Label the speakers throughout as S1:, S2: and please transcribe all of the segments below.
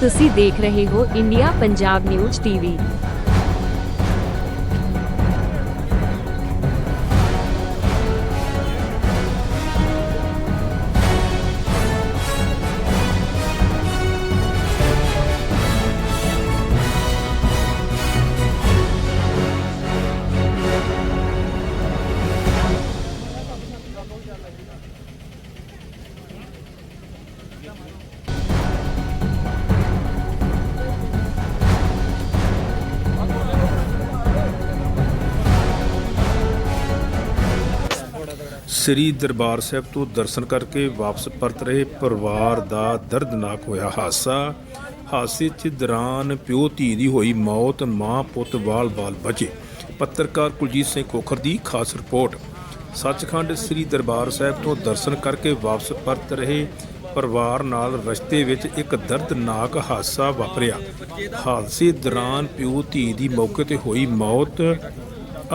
S1: ਤੁਸੀਂ ਦੇਖ ਰਹੇ ਹੋ India Punjab news TV
S2: Sri Darbar Sahib ਤੋਂ ਦਰਸ਼ਨ ਕਰਕੇ ਵਾਪਸ ਪਰਤ ਰਹੇ ਪਰਿਵਾਰ ਦਾ ਦਰਦਨਾਕ ਹੋਇਆ ਹਾਦਸਾ ਹਾਦਸੇ 'ਚ ਦੌਰਾਨ ਪਿਓ ਧੀ ਦੀ ਹੋਈ ਮੌਤ, ਮਾਂ ਪੁੱਤ ਵਾਲ-ਵਾਲ ਬਚੇ ਪੱਤਰਕਾਰ ਕੁਲਜੀਤ ਸਿੰਘ ਖੋਖਰ ਦੀ ਖਾਸ ਰਿਪੋਰਟ। ਸੱਚਖੰਡ ਸ੍ਰੀ ਦਰਬਾਰ ਸਾਹਿਬ ਤੋਂ ਦਰਸ਼ਨ ਕਰਕੇ ਵਾਪਸ ਪਰਤ ਰਹੇ ਪਰਿਵਾਰ ਨਾਲ ਰਸਤੇ ਵਿੱਚ ਇੱਕ ਦਰਦਨਾਕ ਹਾਦਸਾ ਵਾਪਰਿਆ। ਹਾਦਸੇ ਦੌਰਾਨ ਪਿਓ ਧੀ ਦੀ ਮੌਕੇ ਤੇ ਹੋਈ ਮੌਤ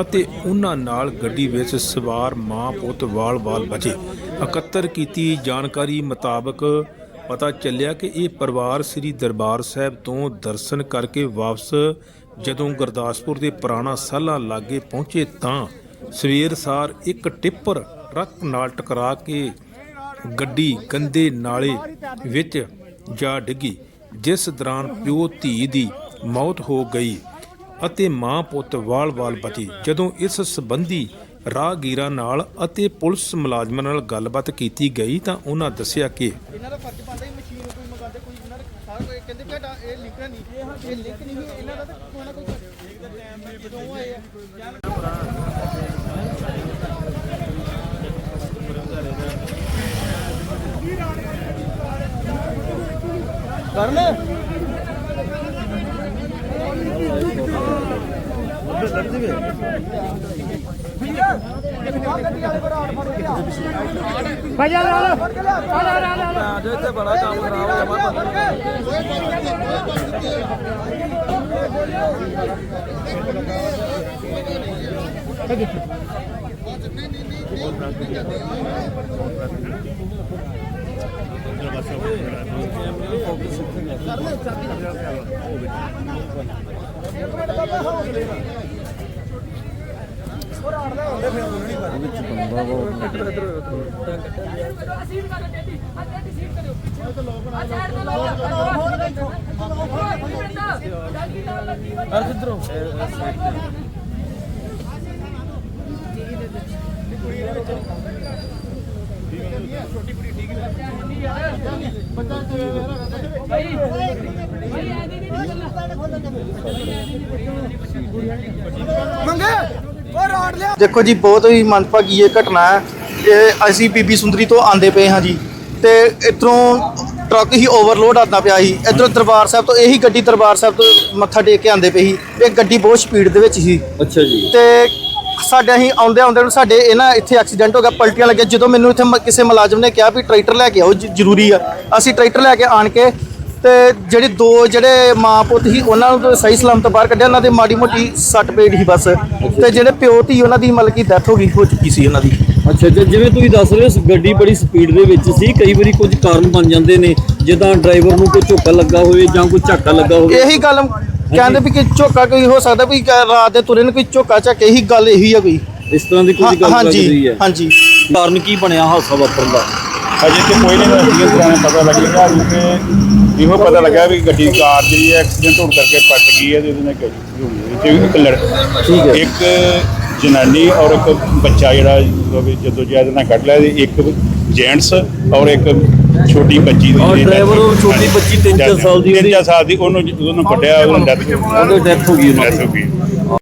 S2: ਅਤੇ ਉਹਨਾਂ ਨਾਲ ਗੱਡੀ ਵਿੱਚ ਸਵਾਰ ਮਾਂ ਪੁੱਤ ਵਾਲ-ਵਾਲ ਬਚੇ ਇਕੱਤਰ ਕੀਤੀ ਜਾਣਕਾਰੀ ਮੁਤਾਬਕ ਪਤਾ ਚੱਲਿਆ ਕਿ ਇਹ ਪਰਿਵਾਰ ਸ੍ਰੀ ਦਰਬਾਰ ਸਾਹਿਬ ਤੋਂ ਦਰਸ਼ਨ ਕਰਕੇ ਵਾਪਸ ਜਦੋਂ ਗੁਰਦਾਸਪੁਰ ਦੇ ਪੁਰਾਣਾ ਸਾਲਾ ਲਾਗੇ ਪਹੁੰਚੇ ਤਾਂ ਸਵੇਰ ਸਾਰ ਇੱਕ ਟਿੱਪਰ ਟਰੱਕ ਨਾਲ ਟਕਰਾ ਕੇ ਗੱਡੀ ਗੰਦੇ ਨਾਲੇ ਵਿੱਚ ਜਾ ਡਿੱਗੀ, ਜਿਸ ਦੌਰਾਨ ਪਿਓ ਧੀ ਦੀ ਮੌਤ ਹੋ ਗਈ। ਅਤੇ ਮਾਂ ਪੁੱਤ ਵਾਲ-ਵਾਲ ਬਚੇ ਜਦੋਂ ਇਸ ਸੰਬੰਧੀ ਰਾਹਗੀਰਾਂ ਨਾਲ ਅਤੇ ਪੁਲਿਸ ਮੁਲਾਜ਼ਮਾਂ ਨਾਲ ਗੱਲਬਾਤ ਕੀਤੀ ਗਈ ਤਾਂ ਉਹਨਾਂ ਦੱਸਿਆ ਕਿ
S3: ਇਹਨਾਂ ਦਾ ਫਰਜ਼ ਬਣਦਾ ਹੀ ਮਸ਼ੀਨ ਕੋਈ ਮੰਗਾਉਂਦੇ, ਕੋਈ ਇਹਨਾਂ ਦਾ ਸਾਰਾ ਕੋਈ ਕਹਿੰਦੇ ਵੀ ਸਾਡਾ ਇਹ ਲਿੰਕ ਨਹੀਂ, ਇਹ ਲਿੰਕ ਨਹੀਂ ਇਹਨਾਂ ਦਾ ਤਾਂ ਕੋਈ ਨਾ ਕੋਈ ਜਦੋਂ ਉਹ ਆਏ ਆ ਕਰਨ ਮੰਗੇ। ਉਹ ਰੋਡ ਲਿਆ
S4: ਦੇਖੋ ਜੀ ਬਹੁਤ ਹੀ ਮੰਦਭਾਗੀ ਇਹ ਘਟਨਾ ਹੈ। ਇਹ ਅਸੀਂ ਬੀਬੀ ਸੁੰਦਰੀ ਤੋਂ ਆਂਦੇ ਪਏ ਹਾਂ ਜੀ। ਤੇ ਇਧਰੋਂ ਟਰੱਕ ਹੀ ਓਵਰਲੋਡ ਆਉਂਦਾ ਪਿਆ ਸੀ। ਇਧਰੋਂ ਦਰਬਾਰ ਸਾਹਿਬ ਤੋਂ ਇਹੀ ਗੱਡੀ ਦਰਬਾਰ ਸਾਹਿਬ ਤੋਂ ਮੱਥਾ ਟੇਕ ਕੇ ਆਂਦੇ ਪਈ ਸੀ। ਇਹ ਗੱਡੀ ਬਹੁਤ ਸਪੀਡ ਦੇ ਵਿੱਚ ਸੀ।
S5: ਅੱਛਾ ਜੀ।
S4: ਤੇ ਸਾਡੇ ਅਸੀਂ ਆਉਂਦੇ ਆਉਂਦੇ ਨੂੰ ਸਾਡੇ ਇਹ ਨਾ ਇੱਥੇ ਐਕਸੀਡੈਂਟ ਹੋ ਗਿਆ ਪਲਟੀਆਂ ਲੱਗੀਆਂ। ਜਦੋਂ ਮੈਨੂੰ ਇੱਥੇ ਮ- ਕਿਸੇ ਮੁਲਾਜ਼ਮ ਨੇ ਕਿਹਾ ਵੀ ਟਰੈਕਟਰ ਲੈ ਕੇ ਆਓ ਜ- ਜ਼ਰੂਰੀ ਆ। ਅਸੀਂ ਟਰੈਕਟਰ ਲੈ ਕੇ ਆਣ ਕੇ ਤੇ ਜਿਹੜੇ ਦੋ ਜਿਹੜੇ ਮਾਂ ਪੁੱਤ ਸੀ ਉਹਨਾਂ ਨੂੰ ਤਾਂ ਸਹੀ ਸਲਾਮਤ ਬਾਹਰ ਕੱਢਿਆ ਉਹਨਾਂ ਦੇ ਮਾੜੀ ਮੋਟੀ ਸੱਟ ਪੇਟ ਸੀ ਬਸ। ਤੇ ਜਿਹੜੇ ਪਿਓ ਧੀ ਉਹਨਾਂ ਦੀ ਮਤਲਬ ਕਿ ਡੈਥ ਹੋ ਗਈ ਹੋ ਚੁੱਕੀ ਸੀ ਉਹਨਾਂ ਦੀ।
S5: ਅੱਛਾ ਜੀ ਜਿਵੇਂ ਤੁਸੀਂ ਦੱਸ ਰਹੇ ਹੋ ਗੱਡੀ ਬੜੀ ਸਪੀਡ ਦੇ ਵਿੱਚ ਸੀ ਕਈ ਵਾਰੀ ਕੁਝ ਕਾਰਨ ਬਣ ਜਾਂਦੇ ਨੇ ਜਿੱਦਾਂ ਡਰਾਈਵਰ ਨੂੰ ਕੋਈ ਝੋਕਾ ਲੱਗਾ ਹੋਵੇ ਜਾਂ ਕੋਈ ਝਾਕਾ ਲੱਗਾ ਹੋਵੇ।
S4: ਇਹੀ ਗੱਲ ਕਹਿੰਦੇ ਵੀ ਕਿ ਝੋਕਾ ਕੋਈ ਹੋ ਸਕਦਾ ਵੀ ਰਾਤ ਦੇ ਤੁਰੇ ਨੂੰ ਕੋਈ ਝੋਕਾ ਝੱਕ ਇਹੀ ਗੱਲ ਇਹੀ ਆ ਕੋਈ।
S5: ਇਸ ਤਰ੍ਹਾਂ ਦੀ ਕੋਈ ਗੱਲ ਲੱਗ ਰਹੀ
S4: ਹਾਂਜੀ
S5: ਹੈ।
S4: ਹਾਂਜੀ।
S5: ਕਾਰਨ ਕੀ ਬਣਿਆ ਹਾਦਸਾ ਵਾਪਰਨ ਦਾ?
S6: ਅਜੇ ਤੇ ਕੋਈ ਨਹੀਂ ਰਸਤੀਆਂ ਪੁਰਾਣੇ ਪਤਾ ਲੱਗੇਗਾ ਕਿ ਇਹੋ ਪਤਾ ਲੱਗਾ ਵੀ ਗੱਡੀ ਕਾਰ ਜਿਹੜੀ ਹੈ ਐਕਸੀਡੈਂਟ ਹੋਣ ਕਰਕੇ ਪਲਟ ਗਈ ਹੈ ਤੇ ਉਹਦੇ ਨਾਲ ਗੱਡੀ ਹੋਈ ਹੈ। ਤੇ ਇੱਕ ਲੜ
S5: ਠੀਕ ਹੈ।
S6: ਇੱਕ ਜਨਾਨੀ ਔਰ ਇੱਕ ਬੱਚਾ ਜਿਹੜਾ ਜਦੋਂ ਜਿਹਦੇ ਨਾਲ ਕੱਢ ਲਿਆ ਇੱਕ ਜੈਂਟਸ ਔਰ ਇੱਕ ਛੋਟੀ ਬੱਚੀ ਦੀ
S5: ਔਰ ਔਰ
S6: death
S5: ਛੋਟੀ ਬੱਚੀ ਤਿੰਨ ਚਾਰ ਸਾਲ ਦੀ
S6: ਤਿੰਨ
S5: ਉਹਦੀ-
S6: ਚਾਰ ਸਾਲ ਦੀ ਉਹਨੂੰ ਉਹਨੂੰ ਵੱਡਿਆ ਉਹਨੂੰ ਡੈਥ
S5: ਉਹਦੀ ਹੋ ਗਈ ਉਹਨਾਂ। ਦੀ।
S6: ਹੋ ਗਈ।